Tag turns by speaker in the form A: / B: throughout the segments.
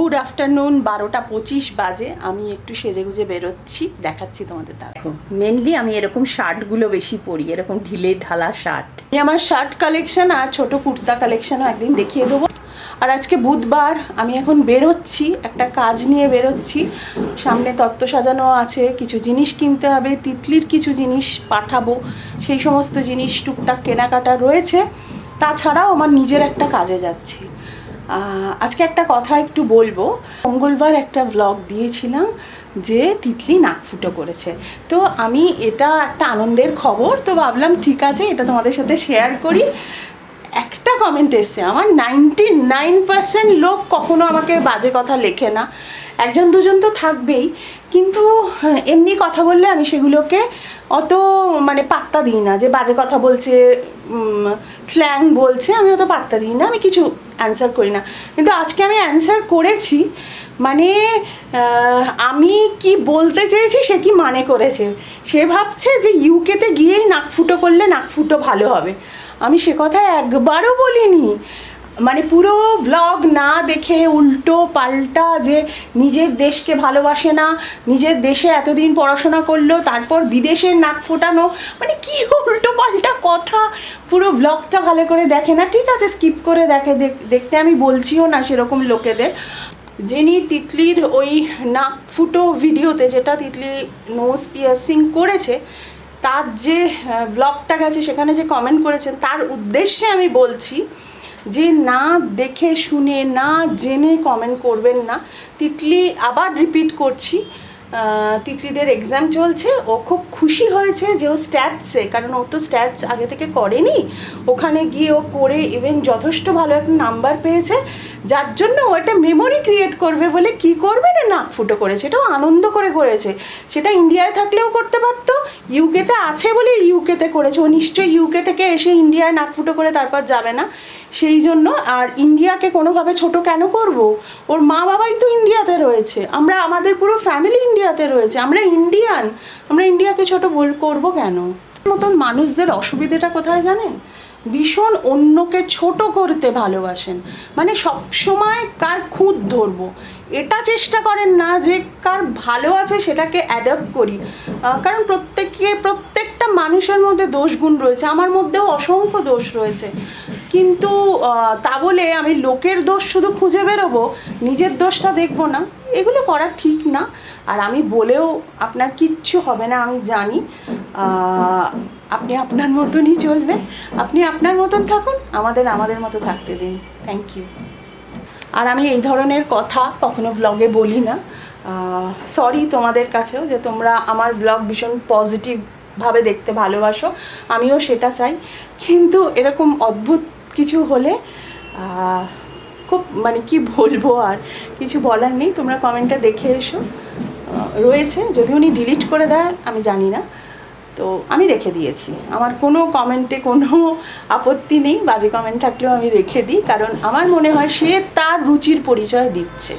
A: Good afternoon বারোটা পঁচিশ বাজে। আমি একটু সেজেগুজে বেরোচ্ছি দেখাচ্ছি তোমাদের দেখো মেনলি আমি এরকম শার্টগুলো বেশি পরি এরকম ঢিলে ঢালা শার্ট। এই আমার শার্ট কালেকশন আর ছোট কুর্তা কালেকশনও একদিন দেখিয়ে দেবো। আর আজকে বুধবার আমি এখন বেরোচ্ছি একটা কাজ নিয়ে বেরোচ্ছি। সামনে তত্ত্ব সাজানো আছে কিছু জিনিস কিনতে হবে তিতলির কিছু জিনিস পাঠাবো। সেই সমস্ত জিনিস টুকটাক কেনাকাটা রয়েছে। তাছাড়াও আমার নিজের একটা কাজে যাচ্ছি। আজকে একটা কথা একটু বলব। মঙ্গলবার একটা ব্লগ দিয়েছিলাম যে তিতলি নাক ফুটো করেছে। তো আমি এটা একটা আনন্দের খবর, তো ভাবলাম ঠিক আছে, এটা তোমাদের সাথে শেয়ার করি। একটা কমেন্ট এসছে, আমার নাইনটি নাইন পার্সেন্ট লোক কখনো আমাকে বাজে কথা লেখে না। একজন দুজন তো থাকবেই। কিন্তু হ্যাঁ, এমনি কথা বললে আমি সেগুলোকে অত মানে পাত্তা দিই না। যে বাজে কথা বলছে স্ল্যাং বলছে আমি অত পাত্তা দিই না। আমি কিছু অ্যান্সার করি না। কিন্তু আজকে আমি অ্যান্সার করেছি মানে আমি কি বলতে চেয়েছি সে কি মানে করেছে। সে ভাবছে যে ইউকেতে গিয়েই নাক ফুটো করলে নাক ফুটো ভালো হবে। আমি সে কথা একবারও বলিনি। মানে পুরো ব্লগ না দেখে উল্টো পাল্টা যে নিজের দেশকে ভালোবাসে না, নিজের দেশে এতদিন পড়াশোনা করল, তারপর বিদেশের নাক ফোটানো মানে কি উল্টো পাল্টা কথা? পুরো ব্লগটা ভালো করে দেখে না? ঠিক আছে স্কিপ করে দেখে, দেখ- দেখতে আমি বলছিও না সেরকম লোকেদের। যিনি তিতলির ওই নাক ফুটো ভিডিওতে যেটা তিতলি নোজ পিয়ার্সিং করেছে, তার যে ব্লগটা গেছে, সেখানে যে কমেন্ট করেছেন, তার উদ্দেশ্যে আমি বলছি যে না দেখে শুনে, না জেনে কমেন্ট করবেন না। তিতলি আবার রিপিট করছি। তিতলিদের এক্সাম চলছে। ও খুব খুশি হয়েছে যে ও স্ট্যাটসে কারণ ও তো স্ট্যাটস আগে থেকে করেনি। ওখানে গিয়ে ও করে ইভেন যথেষ্ট ভালো একটা নাম্বার পেয়েছে। যার জন্য ও একটা মেমোরি ক্রিয়েট করবে বলে কি করবে না নাক ফুটো করেছে? এটাও আনন্দ করে করেছে। সেটা ইন্ডিয়ায় থাকলেও করতে পারতো ইউকেতে আছে বলে ইউকেতে করেছে। ও নিশ্চয়ই ইউকে থেকে এসে ইন্ডিয়ায় নাক ফুটো করে তারপর যাবে না। সেই জন্য আর ইন্ডিয়াকে কোনোভাবে ছোট কেন করব? ওর মা বাবাই তো ইন্ডিয়াতে রয়েছে। আমরা, আমাদের পুরো ফ্যামিলি ইন্ডিয়াতে রয়েছে। আমরা ইন্ডিয়ান আমরা ইন্ডিয়াকে ছোট বল করব কেন? মতন মানুষদের অসুবিধাটা কোথায় জানেন? ভীষণ অন্যকে ছোট করতে ভালোবাসেন। মানে সব সময় কার খুঁত ধরবো? এটা চেষ্টা করেন না যে কার ভালো আছে সেটাকে অ্যাডাপ্ট করি। কারণ প্রত্যেকে প্রত্যেকটা মানুষের মধ্যে দোষগুণ রয়েছে। আমার মধ্যেও অসংখ্য দোষ রয়েছে। কিন্তু তা বলে আমি লোকের দোষ শুধু খুঁজে বেরোবো, নিজের দোষটা দেখব না। এগুলো করা ঠিক না। আর আমি বলেও আপনার কিচ্ছু হবে না, আমি জানি। আপনি আপনার মতনই চলবেন। আপনি আপনার মতন থাকুন, আমাদের আমাদের মতো থাকতে দিন। থ্যাংক ইউ আর আমি এই ধরনের কথা কখনো ব্লগে বলি না। সরি তোমাদের কাছেও যে তোমরা আমার ব্লগ ভীষণ পজিটিভভাবে দেখতে ভালোবাসো, আমিও সেটা চাই। কিন্তু এরকম অদ্ভুত কিছু হলে খুব মানে কি বলব আর, কিছু বলার নেই। তোমরা কমেন্টটা দেখে এসো। রয়েছে যদি উনি ডিলিট করে দেয়, আমি জানি না। তো আমি রেখে দিয়েছি। আমার কোনো কমেন্টে কোনো আপত্তি নেই বাজে কমেন্ট থাকলেও আমি রেখে দিই কারণ আমার মনে হয় সে তার রুচির পরিচয় দিচ্ছে।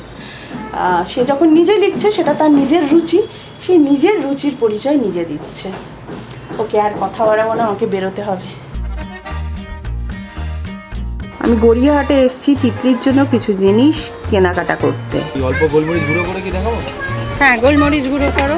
A: সে যখন নিজে লিখছে সেটা তার নিজের রুচি সে নিজের রুচির পরিচয় নিজে দিচ্ছে। ওকে আর কথা বাড়াবো না আমাকে বেরোতে হবে। আমি গড়িয়াহাটে এসেছি তিতলির জন্য কিছু জিনিস কেনাকাটা করতে।
B: অল্প গোলমরিচ গুঁড়ো করে কি দেখাবো?
A: হ্যাঁ গোলমরিচ গুঁড়ো করো।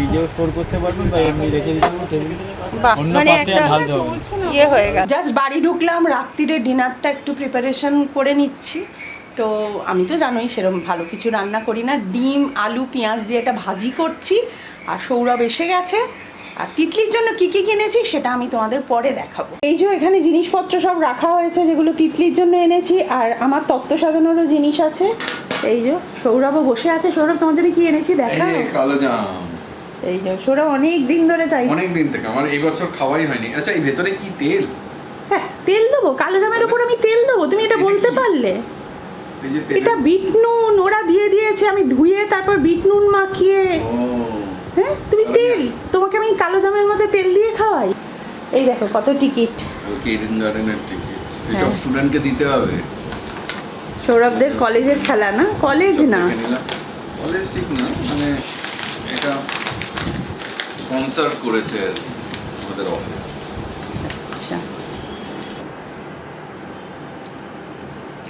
B: নিজেও স্টোর করতে পারবেন বা এমনি রেখে দিতে পারবেন টেবিলে
A: বাহ
B: অন্য
A: মানে একটা। ইয়ে হয়ে গেল। জাস্ট বাড়ি ঢুকলাম রাত্রিরে ডিনারটা একটু প্রিপারেশন করে নিচ্ছি। তো আমি তো জানোই সেরকম ভালো কিছু রান্না করি না। ডিম আলু পেঁয়াজ দিয়ে একটা ভাজি করছি আর সৌরভ এসে গেছে। আর তিতলির জন্য কি কি কিনেছি সেটা আমি তোমাদের পরে দেখাবো। এই যে এখানে জিনিসপত্র সব রাখা হয়েছে যেগুলো তিতলির জন্য এনেছি আর আমার তত্ত্ব সাজানোরও জিনিস আছে। এই যে সৌরভও বসে আছে। সৌরভ তোমার জন্য কি এনেছি?
C: এই
A: দেখা
C: কালো জাম।
A: এই যে সৌরভ অনেক দিন ধরে চাইছে।
C: অনেক দিন থেকে। আমার এই বছর খাওয়াই হয়নি। আচ্ছা এই ভেতরে কি তেল?
A: হ্যাঁ তেল দেবো। কালো জামের উপর আমি তেল দেবো। তুমি এটা বলতে পারলে। এটা বিট নুন ওরা দিয়ে দিয়েছে আমি ধুয়ে তারপর বিট নুন মাখিয়ে হ্যাঁ তুমি তেল। তোমাকে আমি কালো জামের মধ্যে তেল দিয়ে খাওয়াই। এই দেখো কত টিকিট।
C: কালকে ইডেন গার্ডেনের টিকিট। এসব
A: হ্যাঁ।
C: স্টুডেন্টকে দিতে হবে।
A: সৌরভদের কলেজের খেলা না? কলেজ না?
C: কলেজ ঠিক না। মানে এটা স্পন্সর করেছে আমাদের অফিস।
A: আচ্ছা।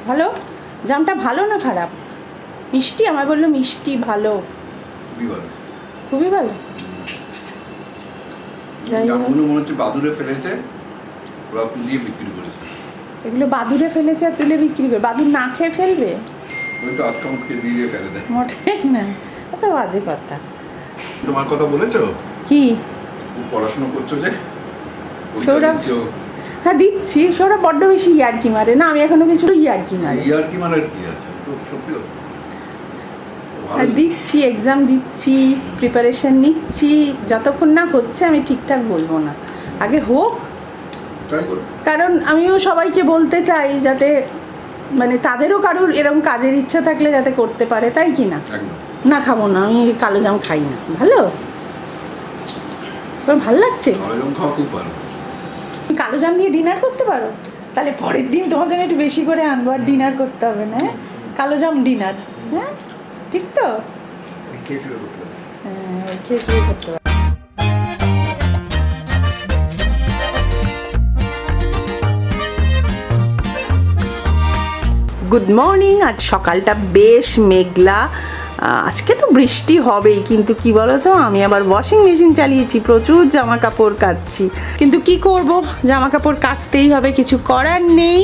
A: ভালো? জামটা ভালো না খারাপ? মিষ্টি? আমায় বলল মিষ্টি ভালো।
C: খুবই ভালো। মনে হচ্ছে বাদুরে ফেলেছে ওরা তুলিয়ে বিক্রি করেছে।
A: এগুলো বাদুরে ফেলেছে আর তুলে বিক্রি করে। বাদুর না খেয়ে ফেলবে? মোটেই না। কত বাজে কথা।
C: তোমার কথা বলেছ?
A: কি?
C: পড়াশোনা করছ যে?
A: সৌরভ। হ্যাঁ দিচ্ছি। সৌরভ বড্ড বেশি ইয়ার্কি মারে। না আমি এখনও কিছু ইয়ার্কি মারে
C: ইয়ার কি মানে কি আছে? তো সত্যি কথা।
A: দিচ্ছি। এক্সাম দিচ্ছি প্রিপারেশন নিচ্ছি। যতক্ষণ না হচ্ছে আমি ঠিকঠাক বলব না। আগে হোক কারণ আমিও সবাইকে বলতে চাই যাতে মানে তাদেরও কারোর এরকম কাজের ইচ্ছা থাকলে যাতে করতে পারে তাই কি না? না খাব না আমি কালো জাম খাই না। ভালো? তোমার ভালো লাগছে? কালো জাম দিয়ে ডিনার করতে পারো? তাহলে পরের দিন তোমার জন্য একটু বেশি করে আনব আর ডিনার করতে হবে না হ্যাঁ? কালো জাম ডিনার হ্যাঁ? ঠিক তো? হ্যাঁ খেয়ে করতে পারো গুড মর্নিং আজ সকালটা বেশ মেঘলা। আজকে তো বৃষ্টি হবেই, কিন্তু কি বলো তো আমি আবার ওয়াশিং মেশিন চালিয়েছি, প্রচুর জামা কাপড় কাচ্ছি। কিন্তু কি করব? জামা কাপড় কাচতেই হবে, কিছু করার নেই।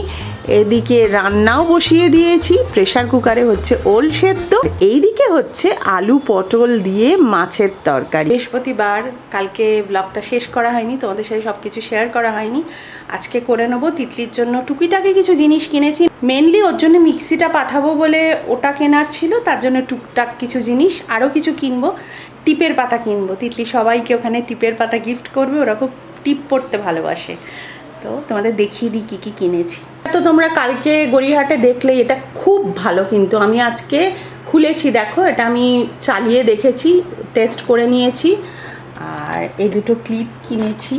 A: এদিকে রান্নাও বসিয়ে দিয়েছি। প্রেসার কুকারে হচ্ছে ওল সেদ্ধ। এইদিকে হচ্ছে আলু পটল দিয়ে মাছের তরকারি। বৃহস্পতিবার, কালকে ব্লগটা শেষ করা হয়নি, তোমাদের সাথে সব কিছু শেয়ার করা হয়নি। আজকে করে নেব তিতলির জন্য। টুকিটাকি কিছু জিনিস কিনেছি। মেনলি ওর জন্য মিক্সিটা পাঠাবো বলে ওটা কেনার ছিল, তার জন্য টুকটাক কিছু জিনিস আরও কিছু কিনবো। টিপের পাতা কিনবো। তিতলি সবাইকে ওখানে টিপের পাতা গিফট করবে, ওরা খুব টিপ পড়তে ভালোবাসে। তো তোমাদের দেখিয়ে দিই কী কী কিনেছি। তো তোমরা কালকে গড়িয়াহাটে দেখলে এটা খুব ভালো কিন্তু। আমি আজকে খুলেছি, দেখো, এটা আমি চালিয়ে দেখেছি টেস্ট করে নিয়েছি। আর এই দুটো ক্লিপ কিনেছি।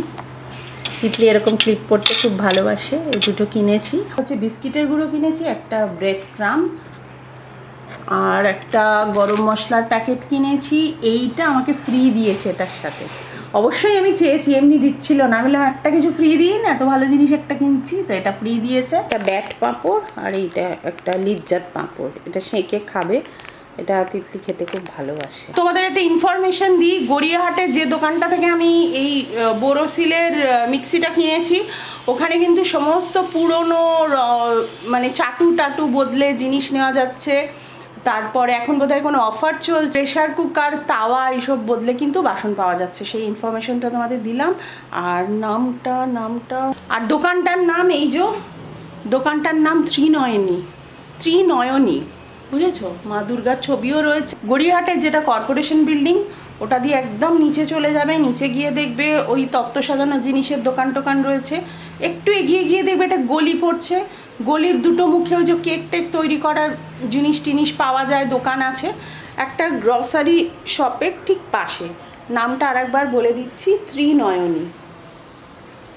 A: তিতলি এরকম ক্লিপ পড়তে খুব ভালোবাসে, এই দুটো কিনেছি। হচ্ছে বিস্কিটের গুঁড়ো কিনেছি, একটা ব্রেড ক্রাম আর একটা গরম মশলার প্যাকেট কিনেছি। এইটা আমাকে ফ্রি দিয়েছে এটার সাথে। অবশ্যই আমি চেয়েছি, এমনি দিচ্ছিল না। আমি বললাম, একটা কিছু ফ্রি দিই না, এত ভালো জিনিস একটা কিনছি। তো এটা ফ্রি দিয়েছে। একটা ব্যাট পাঁপড় আর এইটা একটা লিজ্জাত পাঁপড়। এটা সেঁকে খাবে। এটা তিতলি খেতে খুব ভালোবাসে। তোমাদের একটা ইনফরমেশন দিই, গড়িয়াহাটের যে দোকানটা থেকে আমি এই বোরোসিলের মিক্সিটা কিনেছি, ওখানে কিন্তু সমস্ত পুরনো মানে চাটু টাটু বদলে জিনিস নেওয়া যাচ্ছে। তারপরে এখন বোধহয় কোনো অফার চলছে। প্রেশার কুকার তাওয়া এইসব বদলে কিন্তু বাসন পাওয়া যাচ্ছে। সেই ইনফরমেশনটা তোমাদের দিলাম। আর নামটা নামটা, আর দোকানটার নাম এই যে, দোকানটার নাম ত্রিনয়নী। ত্রিনয়নী, বুঝেছ? মা দুর্গার ছবিও রয়েছে। গড়িয়াহাটের যেটা কর্পোরেশন বিল্ডিং ওটা দিয়ে একদম নিচে চলে যাবে। নিচে গিয়ে দেখবে ওই তত্ত্ব সাজানো জিনিসের দোকান টোকান রয়েছে। একটু এগিয়ে গিয়ে দেখবে এটা গলি পড়ছে। গলির দুটো মুখেও যে কেক টেক তৈরি করার জিনিস টিনিস পাওয়া যায়, দোকান আছে। একটা গ্রসারি শপের ঠিক পাশে। নামটা আরেকবার বলে দিচ্ছি, ত্রিনয়নী।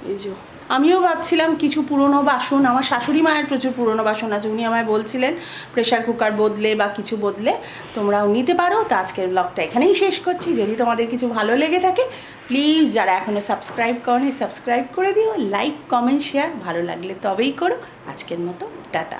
A: এই যে, আমিও ভাবছিলাম কিছু পুরনো বাসন, আমার শাশুড়ি মায়ের প্রচুর পুরনো বাসন আছে, উনি আমায় বলছিলেন প্রেশার কুকার বদলে বা কিছু বদলে তোমরাও নিতে পারো। তো আজকের ব্লগটা এখানেই শেষ করছি। যদি তোমাদের কিছু ভালো লেগে থাকে প্লিজ যারা এখনও সাবস্ক্রাইব করনি, সাবস্ক্রাইব করে দিও, লাইক, কমেন্ট, শেয়ার ভালো লাগলে তবেই করো। আজকের মতো টাটা।